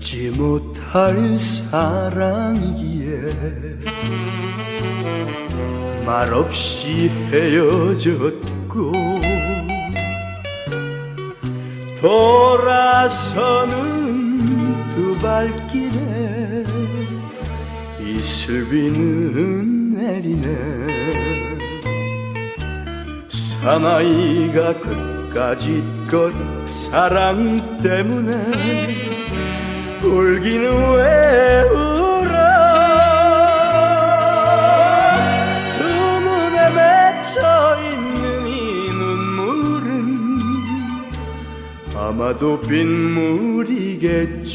잊지 못할 사랑이기에 말없이 헤어졌고 돌아서는 두 발길에 이슬비는 내리네. 사나이가 끝까지 것 사랑 때문에 울기는 왜 울어? 두 눈에 맺혀 있는 이 눈물은 아마도 빗물이겠지